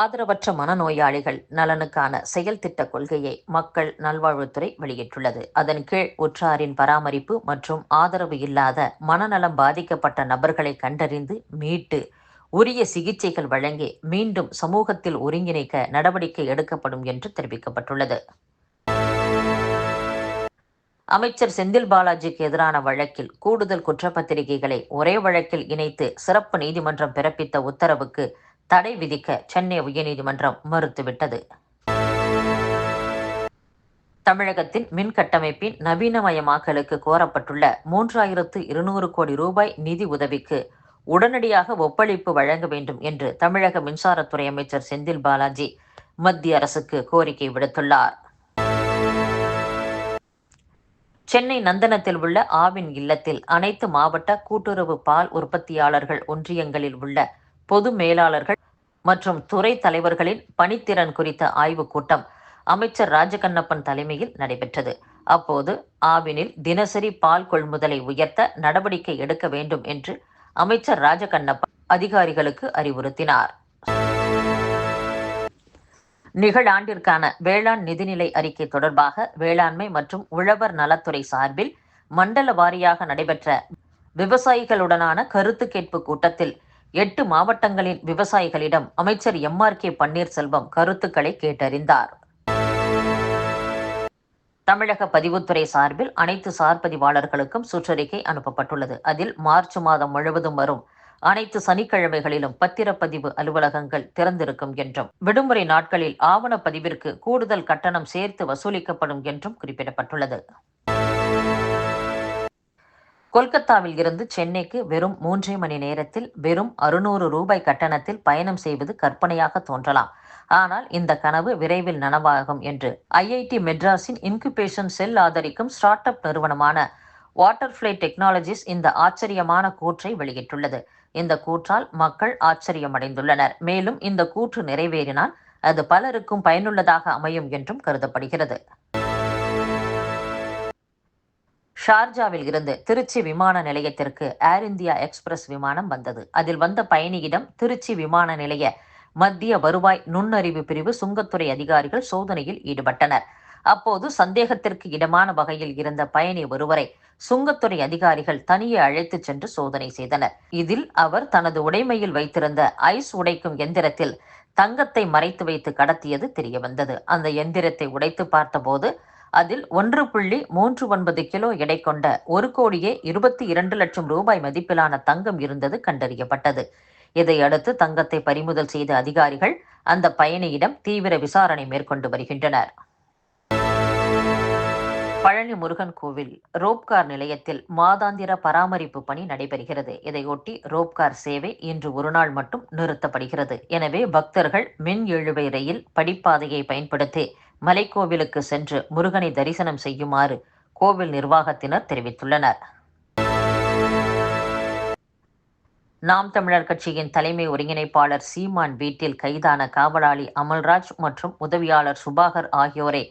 ஆதரவற்ற மனநோயாளிகள் நலனுக்கான செயல் திட்ட கொள்கையை மக்கள் நல்வாழ்வுத்துறை வெளியிட்டுள்ளது. அதன் கீழ் உற்றாரின் பராமரிப்பு மற்றும் ஆதரவு இல்லாத மனநலம் பாதிக்கப்பட்ட நபர்களை கண்டறிந்து மீட்டு உரிய சிகிச்சைகள் வழங்கி மீண்டும் சமூகத்தில் ஒருங்கிணைக்க நடவடிக்கை எடுக்கப்படும் என்று தெரிவிக்கப்பட்டுள்ளது. அமைச்சர் செந்தில் பாலாஜிக்கு எதிரான வழக்கில் கூடுதல் குற்றப்பத்திரிகைகளை ஒரே வழக்கில் இணைத்து சிறப்பு நீதிமன்றம் பிறப்பித்த உத்தரவுக்கு தடை விதிக்க சென்னை உயர்நீதிமன்றம் மறுத்துவிட்டது. தமிழகத்தின் மின் கட்டமைப்பின் நவீனமயமாக்கலுக்கு கோரப்பட்டுள்ள மூன்றாயிரத்து இருநூறு கோடி ரூபாய் நிதி உதவிக்கு உடனடியாக ஒப்பளிப்பு வழங்க வேண்டும் என்று தமிழக மின்சாரத்துறை அமைச்சர் செந்தில் பாலாஜி மத்திய அரசுக்கு கோரிக்கை விடுத்துள்ளார். சென்னை நந்தனத்தில் உள்ள ஆவின் இல்லத்தில் அனைத்து மாவட்ட கூட்டுறவு பால் உற்பத்தியாளர்கள் ஒன்றியங்களில் உள்ள பொது மேலாளர்கள் மற்றும் துறை தலைவர்களின் பணித்திறன் குறித்த ஆய்வுக் கூட்டம் அமைச்சர் ராஜகண்ணப்பன் தலைமையில் நடைபெற்றது. அப்போது ஆவினில் தினசரி பால் கொள்முதலை உயர்த்த நடவடிக்கை எடுக்க வேண்டும் என்று அமைச்சர் ராஜகண்ணப்பன் அதிகாரிகளுக்கு அறிவுறுத்தினார். நிகழாண்டிற்கான வேளாண் நிதிநிலை அறிக்கை தொடர்பாக வேளாண்மை மற்றும் உழவர் நலத்துறை சார்பில் மண்டல வாரியாக நடைபெற்ற விவசாயிகளுடனான கருத்து கேட்பு கூட்டத்தில் எட்டு மாவட்டங்களின் விவசாயிகளிடம் அமைச்சர் எம் ஆர் கே பன்னீர்செல்வம் கருத்துக்களை கேட்டறிந்தார். தமிழக பதிவுத்துறை சார்பில் அனைத்து சார் பதிவாளர்களுக்கும் சுற்றறிக்கை அனுப்பப்பட்டுள்ளது. அதில் மார்ச் மாதம் முழுவதும் வரும் அனைத்து சனிக்கிழமைகளிலும் பத்திரப்பதிவு அலுவலகங்கள் திறந்திருக்கும் என்றும் விடுமுறை நாட்களில் ஆவணப்பதிவிற்கு கூடுதல் கட்டணம் சேர்த்து வசூலிக்கப்படும் என்றும் குறிப்பிடப்பட்டுள்ளது. கொல்கத்தாவில் இருந்து சென்னைக்கு வெறும் மூன்றே மணி நேரத்தில் வெறும் அறுநூறு ரூபாய் கட்டணத்தில் பயணம் செய்வது கற்பனையாக தோன்றலாம். ஆனால் இந்த கனவு விரைவில் நனவாகும் என்று ஐஐடி மெட்ராஸின் இன்குபேஷன் செல் ஆதரிக்கும் ஸ்டார்ட் அப் நிறுவனமான வாட்டர்ஃப்ளை டெக்னாலஜிஸ் இந்த ஆச்சரியமான கூற்றை வெளியிட்டுள்ளது. இந்த கூற்றால் மக்கள் ஆச்சரியமடைந்துள்ளனர். மேலும் இந்த கூற்று நிறைவேறினால் அது பலருக்கும் பயனுள்ளதாக அமையும் என்றும் கருதப்படுகிறது. ஷார்ஜாவில் இருந்து திருச்சி விமான நிலையத்திற்கு ஏர் இந்தியா எக்ஸ்பிரஸ் விமானம் வந்தது. அதில் வந்த பயணியிடம் திருச்சி விமான நிலைய மத்திய வருவாய் நுண்ணறிவு பிரிவு சுங்கத்துறை அதிகாரிகள் சோதனையில் ஈடுபட்டனர். அப்போது சந்தேகத்திற்கு இடமான வகையில் இருந்த பயணி ஒருவரை சுங்கத்துறை அதிகாரிகள் தனியே அழைத்துச் சென்று சோதனை செய்தனர். இதில் அவர் தனது உடைமையில் வைத்திருந்த ஐஸ் உடைக்கும் எந்திரத்தில் தங்கத்தை மறைத்து வைத்து கடத்தியது தெரியவந்தது. அந்த எந்திரத்தை உடைத்து பார்த்தபோது அதில் ஒன்று புள்ளி மூன்று ஒன்பது கிலோ எடை கொண்ட ஒரு கோடியே இருபத்தி இரண்டு லட்சம் ரூபாய் மதிப்பிலான தங்கம் இருந்தது கண்டறியப்பட்டது. இதையடுத்து தங்கத்தை பறிமுதல் செய்த அதிகாரிகள் அந்த பயணியிடம் தீவிர விசாரணை மேற்கொண்டு வருகின்றனர். பழனி முருகன் கோவில் ரோப்கார் நிலையத்தில் மாதாந்திர பராமரிப்பு பணி நடைபெறுகிறது. இதையொட்டி ரோப்கார் சேவை இன்று ஒரு நாள் மட்டும் நிறுத்தப்படுகிறது. எனவே பக்தர்கள் மின் இழுவை ரயில் படிப்பாதையை பயன்படுத்தி மலைக்கோவிலுக்கு சென்று முருகனை தரிசனம் செய்யுமாறு கோவில் நிர்வாகத்தினர் தெரிவித்துள்ளனர். நாம் தமிழர் கட்சியின் தலைமை ஒருங்கிணைப்பாளர் சீமான் வீட்டில் கைதான காவலாளி அமல்ராஜ் மற்றும் உதவியாளர் சுபாகர் ஆகியோரை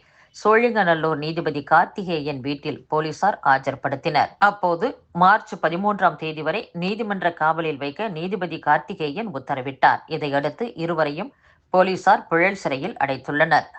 சோழிங்கநல்லூர் நீதிபதி கார்த்திகேயன் வீட்டில் போலீசார் ஆஜர்படுத்தினர். அப்போது மார்ச் பதிமூன்றாம் தேதி வரை நீதிமன்ற காவலில் வைக்க நீதிபதி கார்த்திகேயன் உத்தரவிட்டார். இதையடுத்து இருவரையும் போலீசார் புழல் சிறையில் அடைத்துள்ளனர்.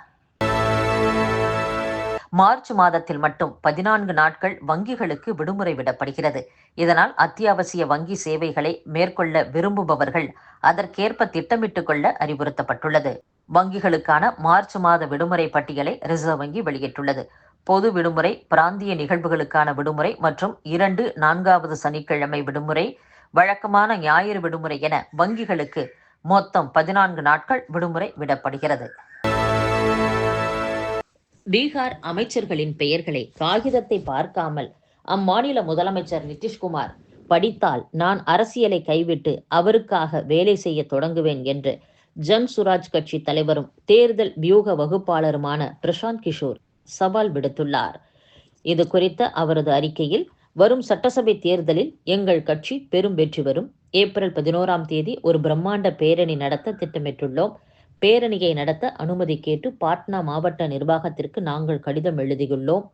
மார்ச் மாதத்தில் மட்டும் பதினான்கு நாட்கள் வங்கிகளுக்கு விடுமுறை விடப்படுகிறது. இதனால் அத்தியாவசிய வங்கி சேவைகளை மேற்கொள்ள விரும்புபவர்கள் அதற்கேற்ப திட்டமிட்டுக் கொள்ள அறிவுறுத்தப்பட்டுள்ளது. வங்கிகளுக்கான மார்ச் மாத விடுமுறை பட்டியலை ரிசர்வ் வங்கி வெளியிட்டுள்ளது. பொது விடுமுறை பிராந்திய நிகழ்வுகளுக்கான விடுமுறை மற்றும் இரண்டு நான்காவது சனிக்கிழமை விடுமுறை வழக்கமான ஞாயிறு விடுமுறை என வங்கிகளுக்கு மொத்தம் பதினான்கு நாட்கள் விடுமுறை விடப்படுகிறது. பீகார் அமைச்சர்களின் பெயர்களை காகிதத்தை பார்க்காமல் அம்மாநில முதலமைச்சர் நிதிஷ்குமார் படித்தால் நான் அரசியலை கைவிட்டு அவருக்காக வேலை செய்ய தொடங்குவேன் என்று ஜன் சுராஜ் கட்சி தலைவரும் தேர்தல் வியூக வகுப்பாளருமான பிரசாந்த் கிஷோர் சவால் விடுத்துள்ளார். இது குறித்த அவரது அறிக்கையில் வரும் சட்டசபை தேர்தலில் எங்கள் கட்சி பெரும் வெற்றி வரும் ஏப்ரல் பதினோராம் தேதி ஒரு பிரம்மாண்ட பேரணி நடத்த திட்டமிட்டுள்ளோம். பேரணியை நடத்த அனுமதி கேட்டு பாட்னா மாவட்ட நிர்வாகத்திற்கு நாங்கள் கடிதம் எழுதியுள்ளோம்.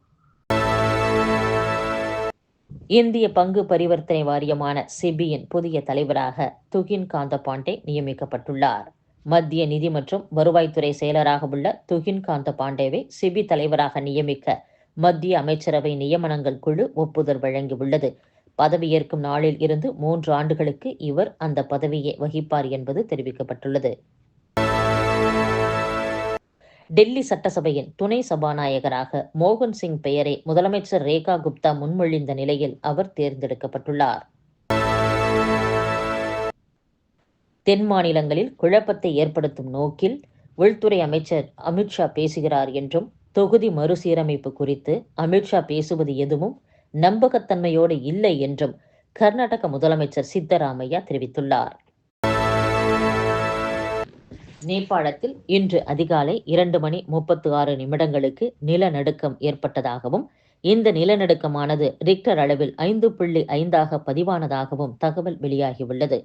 இந்திய பங்கு பரிவர்த்தனை வாரியமான செபியின் புதிய தலைவராக துகின் காந்த பாண்டே நியமிக்கப்பட்டுள்ளார். மத்திய நிதி மற்றும் வருவாய்த்துறை செயலராக உள்ள துகின் காந்த பாண்டேவை சிபி தலைவராக நியமிக்க மத்திய அமைச்சரவை நியமனங்கள் குழு ஒப்புதல் வழங்கியுள்ளது. பதவியேற்கும் நாளில் இருந்து மூன்று ஆண்டுகளுக்கு இவர் அந்த பதவியை வகிப்பார் என்பது தெரிவிக்கப்பட்டுள்ளது. டெல்லி சட்டசபையின் துணை சபாநாயகராக மோகன் சிங் பெயரை முதலமைச்சர் ரேகா குப்தா முன்மொழிந்த நிலையில் அவர் தேர்ந்தெடுக்கப்பட்டுள்ளார். தென் மாநிலங்களில் குழப்பத்தை ஏற்படுத்தும் நோக்கில் உள்துறை அமைச்சர் அமித்ஷா பேசுகிறார் என்றும் தொகுதி மறுசீரமைப்பு குறித்து அமித்ஷா பேசுவது எதுவும் நம்பகத்தன்மையோடு இல்லை என்றும் கர்நாடக முதலமைச்சர் சித்தராமையா தெரிவித்துள்ளார். நேபாளத்தில் இன்று அதிகாலை இரண்டு மணி முப்பத்து ஆறு நிமிடங்களுக்கு நிலநடுக்கம் ஏற்பட்டதாகவும் இந்த நிலநடுக்கமானது ரிக்டர் அளவில் ஐந்து புள்ளி ஐந்தாக பதிவானதாகவும் தகவல் வெளியாகியுள்ளது.